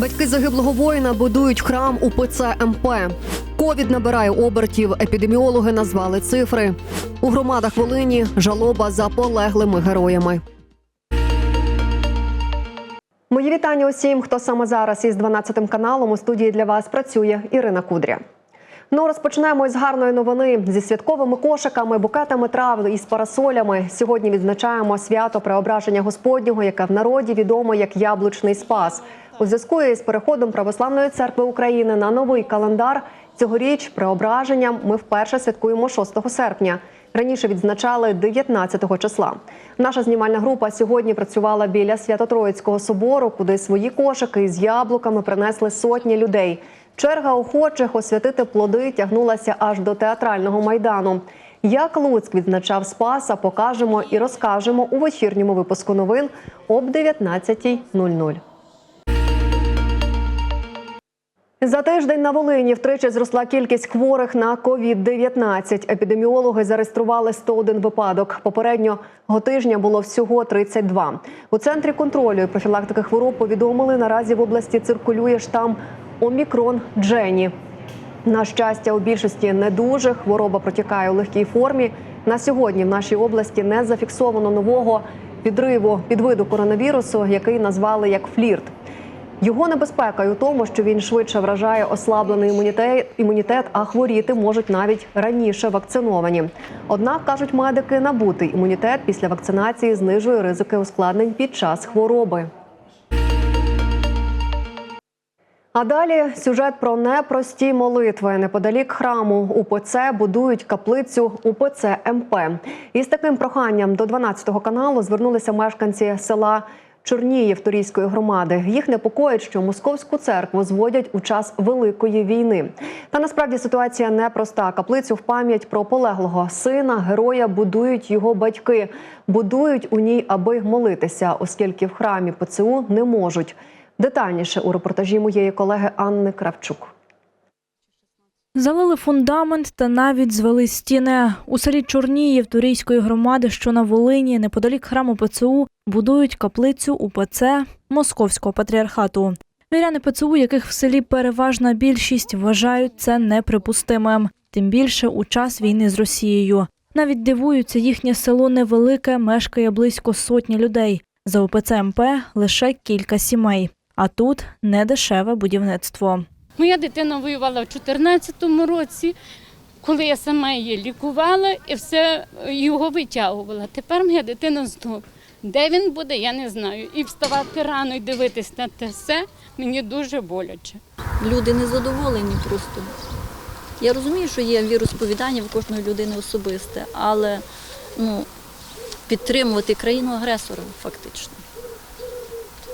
Батьки загиблого воїна будують храм у ПЦ МП. Ковід набирає обертів. Епідеміологи назвали цифри. У громадах Волині жалоба за полеглими героями. Мої вітання усім, хто саме зараз із 12 каналом у студії для вас працює Ірина Кудря. Ну, розпочнемо із гарної новини зі святковими кошиками, букетами трав і з парасолями. Сьогодні відзначаємо свято преображення Господнього, яке в народі відомо як Яблучний Спас. У зв'язку із переходом Православної церкви України на новий календар цьогоріч преображенням ми вперше святкуємо 6 серпня. Раніше відзначали 19 числа. Наша знімальна група сьогодні працювала біля Свято-Троїцького собору, куди свої кошики з яблуками принесли сотні людей. Черга охочих освятити плоди тягнулася аж до театрального майдану. Як Луцьк відзначав Спаса, покажемо і розкажемо у вечірньому випуску новин об 19.00. За тиждень на Волині втричі зросла кількість хворих на COVID-19. Епідеміологи зареєстрували 101 випадок. Попереднього тижня було всього 32. У центрі контролю і профілактики хвороб повідомили, наразі в області циркулює штам Омікрон Джені. На щастя, у більшості недужих хвороба протікає у легкій формі. На сьогодні в нашій області не зафіксовано нового підриву підвиду коронавірусу, який назвали як флірт. Його небезпека й у тому, що він швидше вражає ослаблений імунітет, імунітет, а хворіти можуть навіть раніше вакциновані. Однак кажуть медики, набутий імунітет після вакцинації знижує ризики ускладнень під час хвороби. А далі сюжет про непрості молитви. Неподалік храму УПЦ будують каплицю УПЦ МП. Із таким проханням до 12 каналу звернулися мешканці села Чорніїв Торійської громади. Їх непокоїть, що московську церкву зводять у час великої війни. Та насправді ситуація непроста. Каплицю в пам'ять про полеглого сина, героя будують його батьки. Будують у ній, аби молитися, оскільки в храмі ПЦУ не можуть. Детальніше у репортажі моєї колеги Анни Кравчук. Залили фундамент та навіть звели стіни. У селі Чорніїв Турійської громади, що на Волині, неподалік храму ПЦУ, будують каплицю УПЦ Московського патріархату. Віряни ПЦУ, яких в селі переважна більшість, вважають це неприпустимим. Тим більше у час війни з Росією. Навіть дивуються, їхнє село невелике, мешкає близько сотні людей. За УПЦ МП лише кілька сімей. А тут недешеве будівництво. Моя дитина воювала в 2014 році, коли я сама її лікувала і все його витягувала. Тепер моя дитина знов. Де він буде, я не знаю. І вставати рано і дивитись на те все мені дуже боляче. Люди незадоволені просто. Я розумію, що є віросповідання в кожної людини особисте, але ну, підтримувати країну агресора фактично.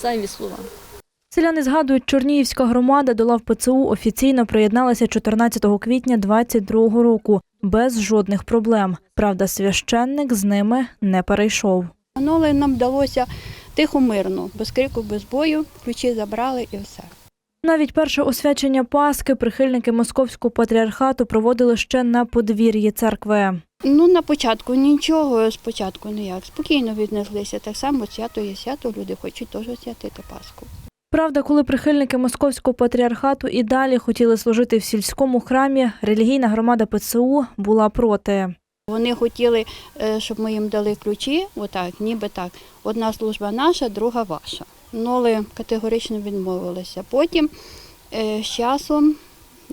Зайві слова. Селяни згадують, Чорніївська громада до лав ПЦУ офіційно приєдналася 14 квітня 22 року без жодних проблем. Правда, священник з ними не перейшов. Минуле нам вдалося тихо мирно, без крику, без бою, ключі забрали і все. Навіть перше освячення Пасхи прихильники московського патріархату проводили ще на подвір'ї церкви. Ну, на початку нічого, спочатку ніяк. Спокійно віднеслися. Так само свято є свято, люди хочуть теж святити Пасху. Правда, коли прихильники московського патріархату і далі хотіли служити в сільському храмі, релігійна громада ПЦУ була проти. Вони хотіли, е, щоб ми їм дали ключі, отак, ніби так. Одна служба наша, друга ваша. Але категорично відмовилися. Потім е, з часом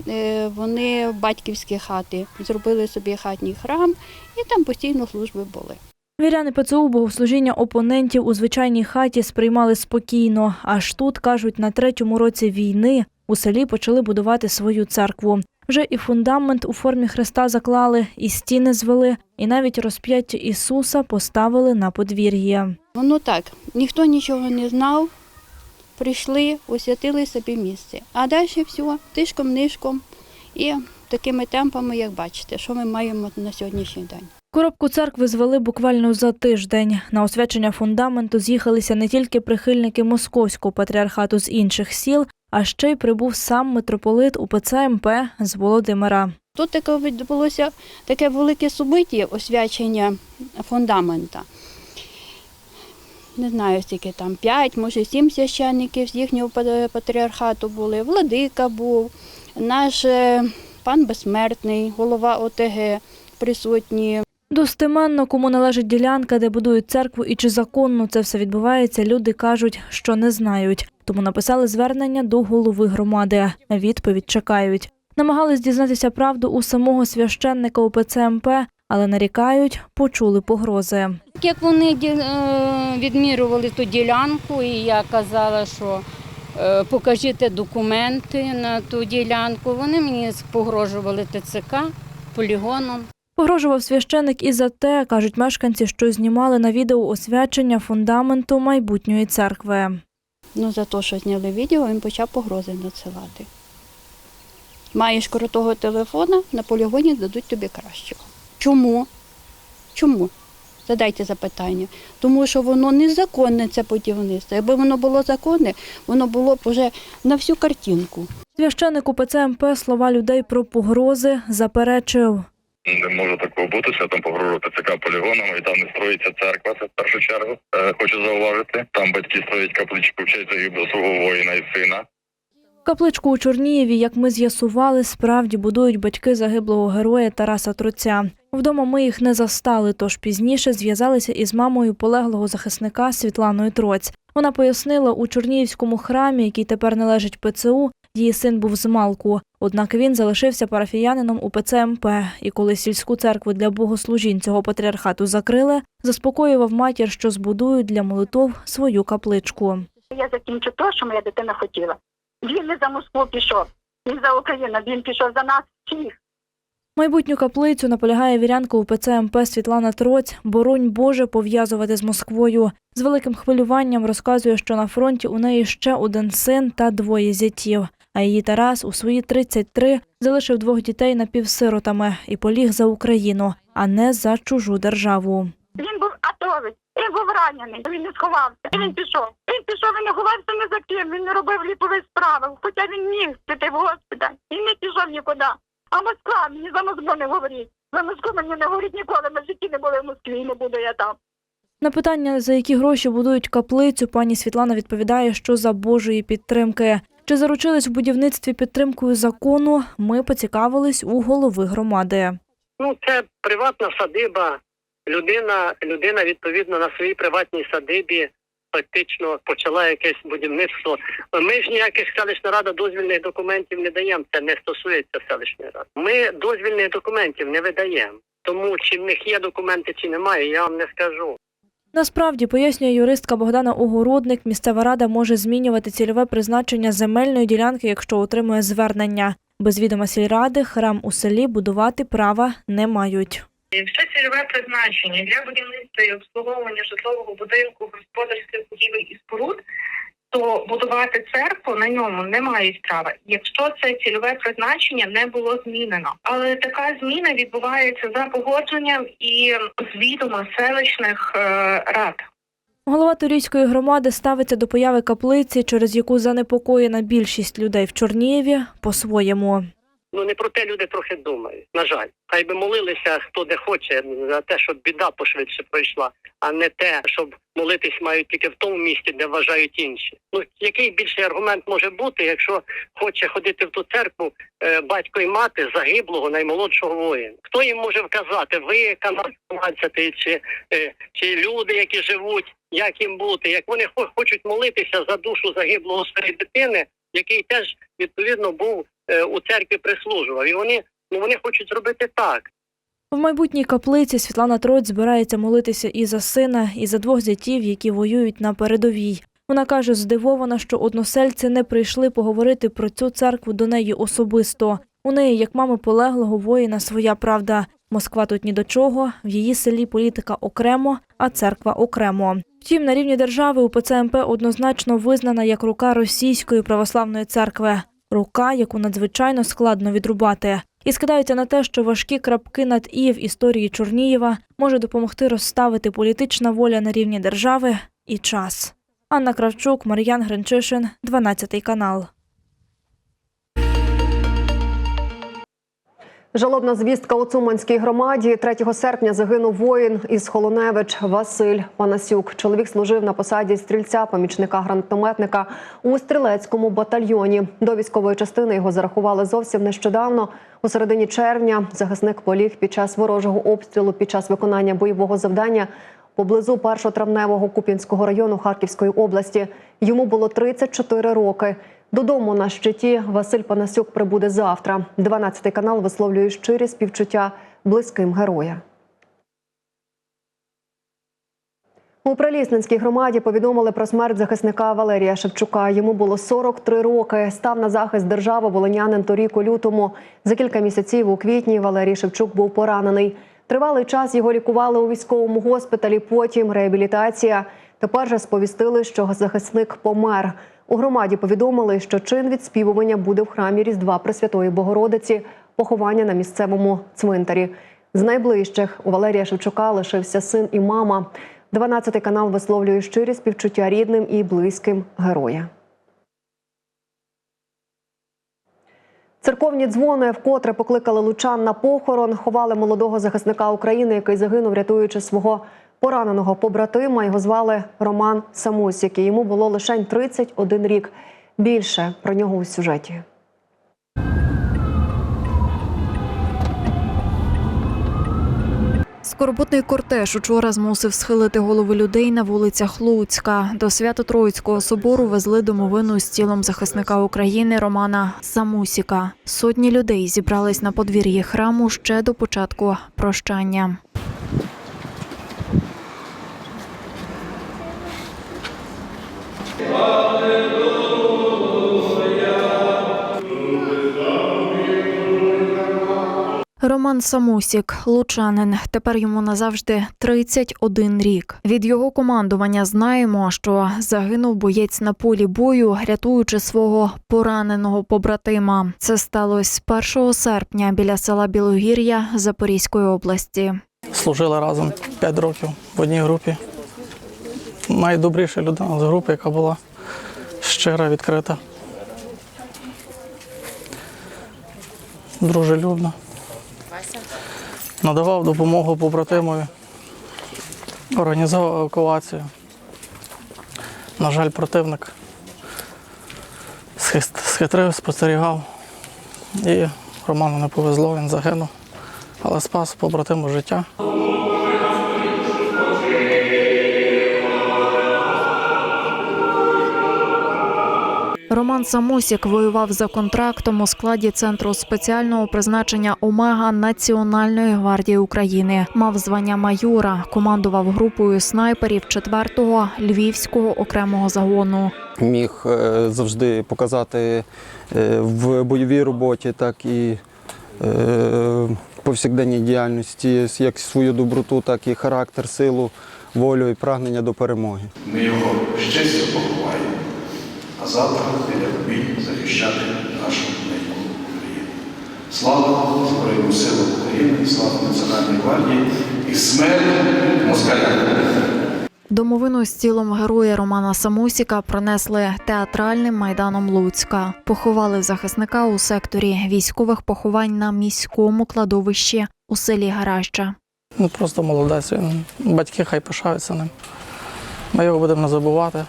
е, вони в батьківські хати зробили собі хатній храм і там постійно служби були. Віряни ПЦУ богослужіння опонентів у звичайній хаті сприймали спокійно. Аж тут, кажуть, на третьому році війни у селі почали будувати свою церкву. Вже і фундамент у формі хреста заклали, і стіни звели, і навіть розп'яття Ісуса поставили на подвір'я. Воно так, ніхто нічого не знав, прийшли, освятили собі місце. А далі все, тишком-нишком і такими темпами, як бачите, що ми маємо на сьогоднішній день. Коробку церкви звели буквально за тиждень. На освячення фундаменту з'їхалися не тільки прихильники московського патріархату з інших сіл, а ще й прибув сам митрополит УПЦ МП з Володимира. Тут таке відбулося таке велике собиття освячення фундамента. не знаю, скільки там, п'ять, може сім священників з їхнього патріархату були. Владика був, наш е, пан Безсмертний, голова ОТГ присутні. Достеменно, кому належить ділянка, де будують церкву і чи законно це все відбувається, люди кажуть, що не знають. Тому написали звернення до голови громади. Відповідь чекають. Намагались дізнатися правду у самого священника УПЦ МП, але нарікають, почули погрози. Як вони е, відмірювали ту ділянку, і я казала, що е, покажіть документи на ту ділянку, вони мені погрожували ТЦК полігоном. Погрожував священик і за те, кажуть мешканці, що знімали на відео освячення фундаменту майбутньої церкви. Ну, за те, що зняли відео, він почав погрози надсилати. Маєш крутого телефона, на полігоні дадуть тобі кращого. Чому? Чому? Задайте запитання. Тому що воно незаконне, це будівництво. Якби воно було законне, воно було б вже на всю картинку. Священик УПЦ МП слова людей про погрози заперечив. Не може такого бути, святом погрожувати ЦК полігоном, і там не строїться церква, це в першу чергу. Е, хочу зауважити. Там батьки строять капличку в честь загиблого свого воїна і сина. Капличку у Чорнієві, як ми з'ясували, справді будують батьки загиблого героя Тараса Троця. Вдома ми їх не застали, тож пізніше зв'язалися із мамою полеглого захисника Світланою Троць. Вона пояснила, у Чорніївському храмі, який тепер належить ПЦУ, її син був з Малку. Однак він залишився парафіянином у ПЦМП, і коли сільську церкву для богослужінь цього патріархату закрили, заспокоював матір, що збудують для молитов свою капличку. Я закінчу те, що моя дитина хотіла. Він не за Москву пішов, він за Україну, він пішов за нас всіх. Майбутню каплицю наполягає вірянка УПЦ МП Світлана Троць, боронь Боже пов'язувати з Москвою. З великим хвилюванням розказує, що на фронті у неї ще один син та двоє зятів. А її Тарас у свої 33 залишив двох дітей напівсиротами і поліг за Україну, а не за чужу державу. Він був атовець, він був ранений, він не сховався. І Він пішов. Він пішов, він не ховався ні за ким, він не робив ліпових справи, хоча він міг піти в госпіталь. Він не пішов нікуди. А Москва, мені за Москву не говоріть. За Москву мені не говоріть ніколи, ми в житті не були в Москві, і не буду я там. На питання, за які гроші будують каплицю, пані Світлана відповідає, що за Божої підтримки. Чи заручились в будівництві підтримкою закону? Ми поцікавились у голови громади. Ну, це приватна садиба. Людина, людина відповідно на своїй приватній садибі фактично почала якесь будівництво. Ми ж ніяких селищна рада дозвільних документів не даємо. Це не стосується селищної ради. Ми дозвільних документів не видаємо. Тому чи в них є документи, чи немає, я вам не скажу. Насправді, пояснює юристка Богдана Огородник, місцева рада може змінювати цільове призначення земельної ділянки, якщо отримує звернення. Без відома сільради храм у селі будувати права не мають. Все цільове призначення для будівництва і обслуговування житлового будинку, господарських будівель і споруд, будувати церкву на ньому не мають права, якщо це цільове призначення не було змінено. Але така зміна відбувається за погодженням і з селищних е, рад. Голова Турійської громади ставиться до появи каплиці, через яку занепокоєна більшість людей в Чорнієві, по-своєму. Ну не про те люди трохи думають. На жаль, хай би молилися хто де хоче за те, щоб біда пошвидше пройшла, а не те, щоб молитись мають тільки в тому місці, де вважають інші. Ну який більший аргумент може бути, якщо хоче ходити в ту церкву е, батько і мати загиблого наймолодшого воїна? Хто їм може вказати? Ви 12 чи, е, чи люди, які живуть, як їм бути? Як вони хочуть молитися за душу загиблого своєї дитини, який теж відповідно був у церкві прислужував, і вони ну вони хочуть зробити так. В майбутній каплиці Світлана Троць збирається молитися і за сина, і за двох зятів, які воюють на передовій. Вона каже, здивована, що односельці не прийшли поговорити про цю церкву до неї особисто. У неї, як мами полеглого воїна, своя правда. Москва тут ні до чого, в її селі політика окремо, а церква окремо. Втім, на рівні держави УПЦ МП однозначно визнана як рука російської православної церкви, рука, яку надзвичайно складно відрубати. І скидається на те, що важкі крапки над і в історії Чорнієва може допомогти розставити політична воля на рівні держави і час. Анна Кравчук, Мар'ян Гринчишин, 12 канал. Жалобна звістка у Цуманській громаді 3 серпня загинув воїн із Холоневич Василь Панасюк. Чоловік служив на посаді стрільця, помічника гранатометника у стрілецькому батальйоні. До військової частини його зарахували зовсім нещодавно. У середині червня захисник поліг під час ворожого обстрілу під час виконання бойового завдання поблизу першотравневого Куп'янського району Харківської області. Йому було 34 роки. Додому на щиті Василь Панасюк прибуде завтра. 12 канал висловлює щирі співчуття близьким героя. У Прилісненській громаді повідомили про смерть захисника Валерія Шевчука. Йому було 43 роки. Став на захист держави волинянин торік у лютому. За кілька місяців у квітні Валерій Шевчук був поранений. Тривалий час його лікували у військовому госпіталі. Потім реабілітація. Тепер же сповістили, що захисник помер. У громаді повідомили, що чин відспівування буде в храмі Різдва Пресвятої Богородиці, поховання на місцевому цвинтарі. З найближчих у Валерія Шевчука лишився син і мама. 12 канал висловлює щирі співчуття рідним і близьким героя. Церковні дзвони вкотре покликали лучан на похорон. Ховали молодого захисника України, який загинув, рятуючи свого пораненого побратима. Його звали Роман Самусік. і Йому було лише 31 рік. Більше про нього у сюжеті. Скорботний кортеж учора змусив схилити голови людей на вулицях Луцька. До Свято-Троїцького собору везли домовину з тілом захисника України Романа Самусіка. Сотні людей зібрались на подвір'ї храму ще до початку прощання. Роман Самусік, лучанин. Тепер йому назавжди 31 рік. Від його командування знаємо, що загинув боєць на полі бою, рятуючи свого пораненого побратима. Це сталося 1 серпня біля села Білогір'я Запорізької області. Служили разом 5 років в одній групі. Найдобріша людина з групи, яка була щира, відкрита. Дружелюбна. Надавав допомогу побратимові, організував евакуацію. На жаль, противник схитрив, спостерігав. І Роману не повезло, він загинув, але спас побратиму життя. Роман Самусік воював за контрактом у складі центру спеціального призначення Омега Національної гвардії України. Мав звання майора, командував групою снайперів 4-го львівського окремого загону. міг е, завжди показати е, в бойовій роботі, так і е, повсякденній діяльності як свою доброту, так і характер, силу, волю і прагнення до перемоги. Ми його честю поховаємо, а завтра піде в бій захищати нашу неньку Україну. Слава Збройним силам України, слава Національній гвардії і смерть москалям! Домовину з тілом героя Романа Самусіка пронесли театральним майданом Луцька. Поховали захисника у секторі військових поховань на міському кладовищі у селі Гараща. Ну, просто молодець. Він, батьки хай пишаються ним. Ми його будемо не забувати.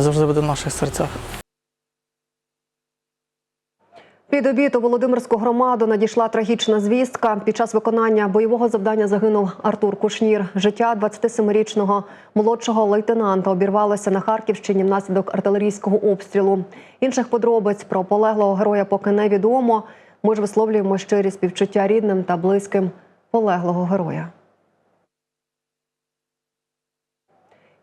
Завжди буде в наших серцях. Під обід у Володимирську громаду надійшла трагічна звістка. Під час виконання бойового завдання загинув Артур Кушнір. Життя 27-річного молодшого лейтенанта обірвалося на Харківщині внаслідок артилерійського обстрілу. Інших подробиць про полеглого героя поки невідомо. Ми ж висловлюємо щирі співчуття рідним та близьким полеглого героя.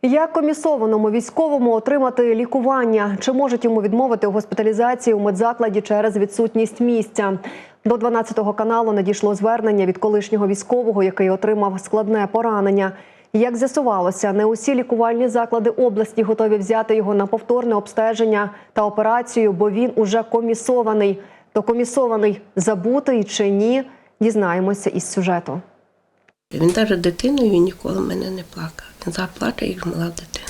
Як комісованому військовому отримати лікування? Чи можуть йому відмовити у госпіталізації у медзакладі через відсутність місця? До 12 каналу надійшло звернення від колишнього військового, який отримав складне поранення. Як з'ясувалося, не усі лікувальні заклади області готові взяти його на повторне обстеження та операцію, бо він уже комісований. То комісований забутий чи ні? Дізнаємося із сюжету. Він навіть дитиною ніколи мене не плакав. Він заплаче, як мала дитина.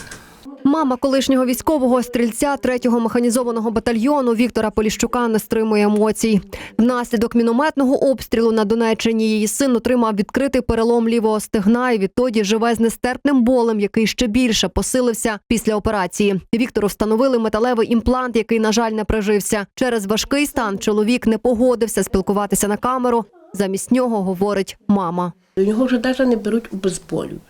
Мама колишнього військового стрільця 3-го механізованого батальйону Віктора Поліщука не стримує емоцій. Внаслідок мінометного обстрілу на Донеччині її син отримав відкритий перелом лівого стегна і відтоді живе з нестерпним болем, який ще більше посилився після операції. Віктору встановили металевий імплант, який, на жаль, не прижився. Через важкий стан чоловік не погодився спілкуватися на камеру. Замість нього говорить мама. Його вже навіть не беруть у безболюють.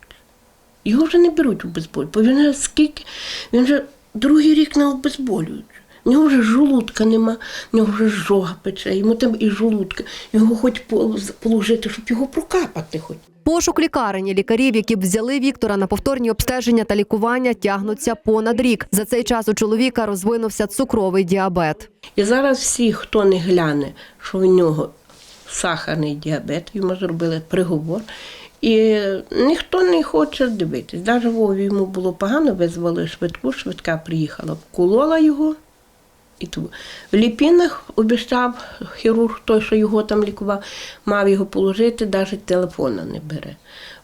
Його вже не беруть у безболюють, бо він скільки, він вже другий рік не обезболюють. В нього вже жолудка нема, в нього вже жога пече, йому там і жолудка. Його хоч положити, щоб його прокапати хоч. Пошук лікарень лікарів, які б взяли Віктора на повторні обстеження та лікування, тягнуться понад рік. За цей час у чоловіка розвинувся цукровий діабет. І зараз всі, хто не гляне, що в нього сахарний діабет, йому зробили приговор. І ніхто не хоче дивитись. Навіть Вові йому було погано, визвали швидку, швидка приїхала, вколола його. І ту. В Ліпінах обіцяв хірург, той, що його там лікував, мав його положити, навіть телефона не бере.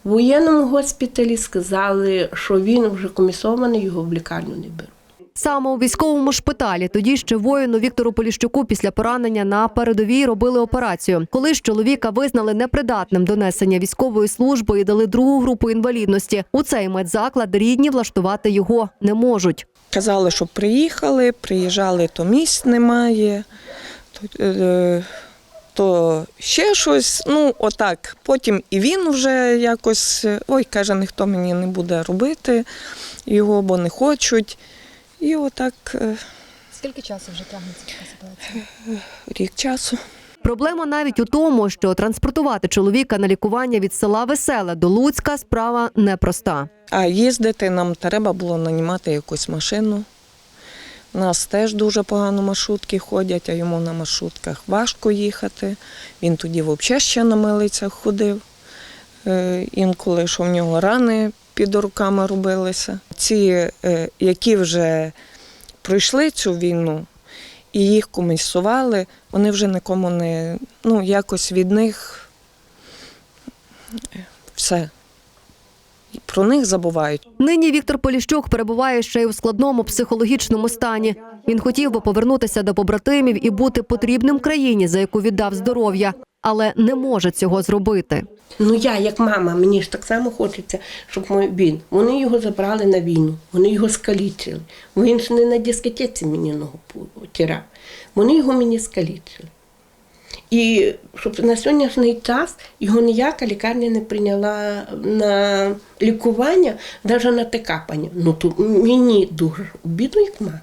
В воєнному госпіталі сказали, що він вже комісований, його в лікарню не беруть. Саме у військовому шпиталі тоді ще воїну Віктору Поліщуку після поранення на передовій робили операцію. Коли ж чоловіка визнали непридатним до несення військової служби і дали другу групу інвалідності, у цей медзаклад рідні влаштувати його не можуть. Казали, що приїхали, приїжджали, то місць немає, то, е, то ще щось. Ну, отак. Потім і він вже якось, ой, каже, ніхто мені не буде робити його, бо не хочуть. І отак е, Скільки часу вже тягнеться така ситуація? рік часу. Проблема навіть у тому, що транспортувати чоловіка на лікування від села Веселе до Луцька справа непроста. А їздити нам треба було нанімати якусь машину. У нас теж дуже погано маршрутки ходять, а йому на маршрутках важко їхати. Він тоді взагалі ще на милицях ходив. Е, Інколи, що в нього рани під руками робилися. Ці, е, які вже пройшли цю війну і їх комісували, вони вже нікому не ну, якось від них е, все. Про них забувають. Нині Віктор Поліщук перебуває ще й у складному психологічному стані. Він хотів би повернутися до побратимів і бути потрібним країні, за яку віддав здоров'я, але не може цього зробити. Ну я, як мама, мені ж так само хочеться, щоб мой він. Вони його забрали на війну, вони його скалічили. Він ж не на дискотеці мені ногу потирав. Вони його мені скалічили. І щоб на сьогоднішній час його ніяка лікарня не прийняла на лікування, навіть на те капання. Ну то мені дуже обідно, як мама.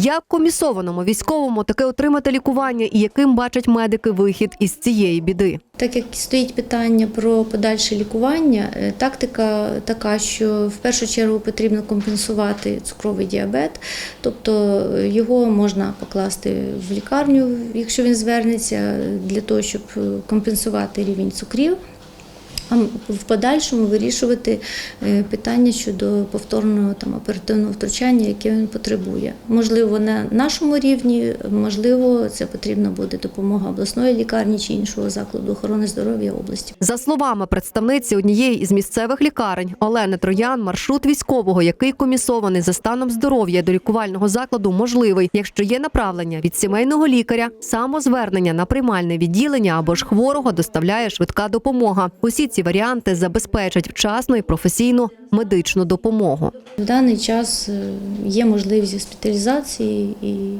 Як комісованому військовому таке отримати лікування і яким бачать медики вихід із цієї біди? Так як стоїть питання про подальше лікування, е, тактика така, що в першу чергу потрібно компенсувати цукровий діабет, тобто е, його можна покласти в лікарню, якщо він звернеться, для того, щоб е, компенсувати рівень цукрів. А в подальшому вирішувати е, питання щодо повторного там оперативного втручання, яке він потребує. Можливо, на нашому рівні, можливо, це потрібна буде допомога обласної лікарні чи іншого закладу охорони здоров'я області. За словами представниці однієї із місцевих лікарень Олени Троян, маршрут військового, який комісований за станом здоров'я до лікувального закладу, можливий, якщо є направлення від сімейного лікаря, самозвернення на приймальне відділення або ж хворого доставляє швидка допомога. Усі ці варіанти забезпечать вчасну і професійну медичну допомогу. В даний час е, є можливість госпіталізації і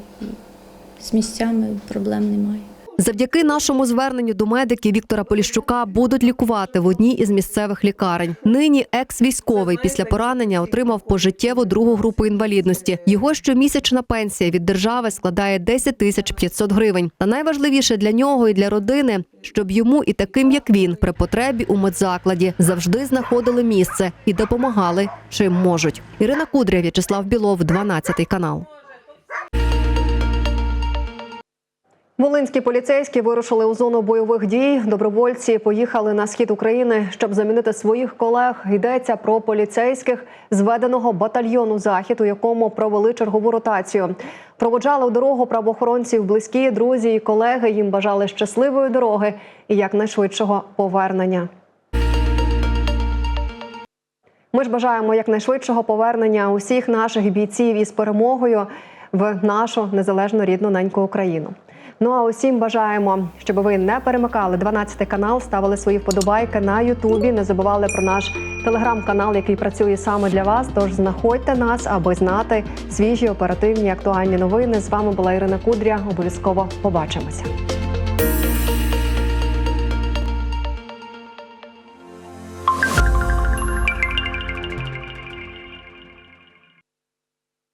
з місцями проблем немає. Завдяки нашому зверненню до медиків Віктора Поліщука будуть лікувати в одній із місцевих лікарень. Нині екс-військовий після поранення отримав пожиттєву другу групу інвалідності. Його щомісячна пенсія від держави складає 10 тисяч 500 гривень. Та найважливіше для нього і для родини, щоб йому і таким, як він, при потребі у медзакладі завжди знаходили місце і допомагали чим можуть. Ірина Кудря, В'ячеслав Білов, 12 канал. Волинські поліцейські вирушили у зону бойових дій. Добровольці поїхали на схід України, щоб замінити своїх колег. Йдеться про поліцейських зведеного батальйону захід, у якому провели чергову ротацію. Проводжали у дорогу правоохоронців близькі, друзі і колеги. Їм бажали щасливої дороги і якнайшвидшого повернення. Ми ж бажаємо якнайшвидшого повернення усіх наших бійців із перемогою в нашу незалежну рідну неньку Україну. Ну а усім бажаємо, щоб ви не перемикали 12 канал, ставили свої вподобайки на Ютубі. Не забували про наш телеграм-канал, який працює саме для вас. Тож знаходьте нас, аби знати свіжі оперативні актуальні новини. З вами була Ірина Кудря. Обов'язково побачимося.